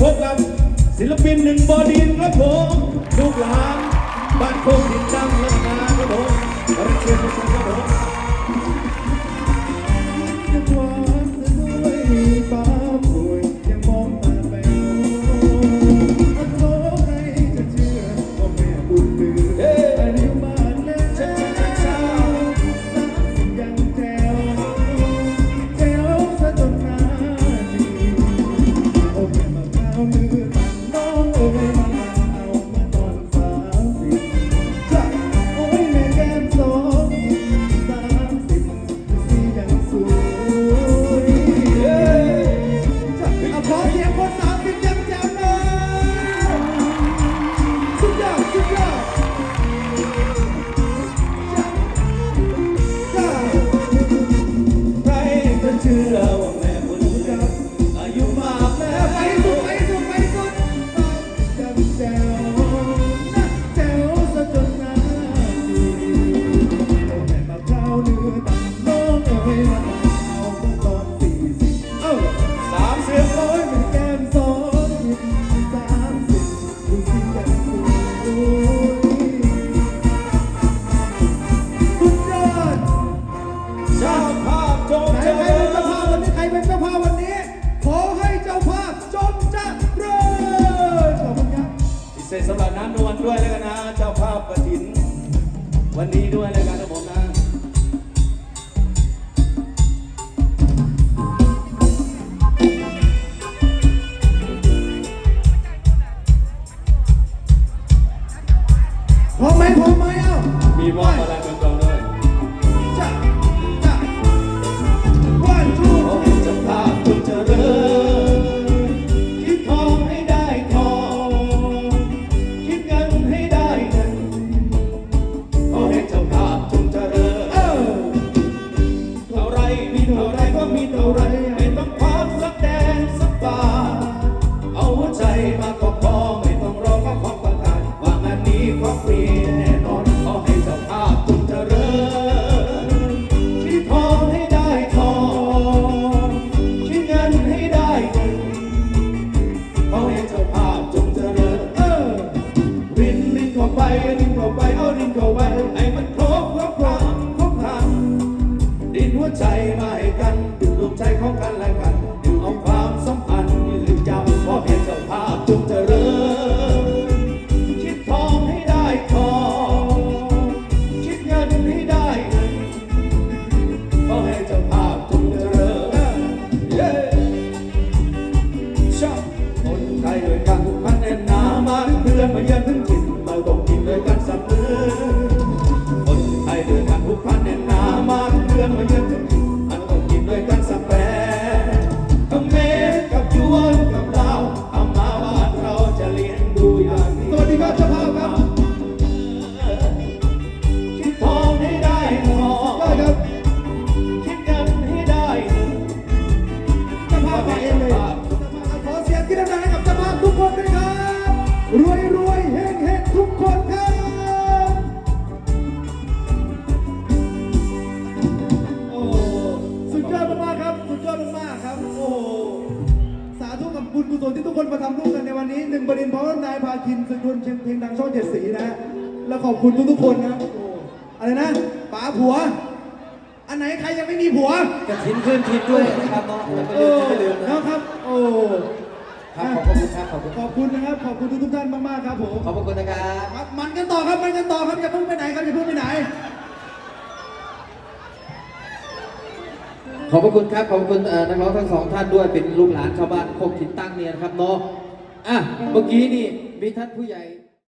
พบกับศิลปินหนึ่งบอดีนครับผมลูกหลานบ้านโคกดินดังและนาครับผม อ เสร็จสำหรับน้ำนวลด้วยแล้วกันนะ เจ้าภาพกระถิน วันนี้ด้วยแล้วกันนะผมนะ ไปรินเข้าไปเอารินเข้าไปให้มันครบครบครบครบครันดินหัวใจมาให้กันดึงดวงใจของกันและกันดึงเอาความสัมพันธ์ยืนยาวขอให้เจ้าภาพจงเจริญคิดทองให้ได้ทองคิดเงินให้ได้เงินขอให้เจ้าภาพจงเจริญเย้ชอบคนไทยด้วยกัน ม กับบุญกุศลที่ทุกคนมาทำร่วมกันในวันนี้หนึ่งบดินทร์พร้อมนายพาคินสุดยนต์เชียงเพลงดังช่องเจ็ดสีนะแล้วขอบคุณทุกๆคนนะโอ้อะไรนะป๋าผัว อันไหนใครยังไม่มีผัว กระถินขึ้นทินด้วยนะครับเนาะแล้วก็เอลืมอไม่ลืมนะนะครับ โอ้ครับขอบคุณครับขอบคุณขอบคุณนะครับ ขอบคุณทุกๆท่านมากๆครับผม ขอบคุณนะครับ ครับมันกันต่อครับ มันกันต่อครับ อย่าเพิ่งไปไหนครับ อย่าเพิ่งไปไหน ขอบพระคุณครับขอบคุณนักร้องทั้งสองท่านด้วยเป็นลูกหลานชาวบ้านโคกขินตั้งเนี่ยนะครับเนาะอะเมื่อกี้นี่มีท่านผู้ใหญ่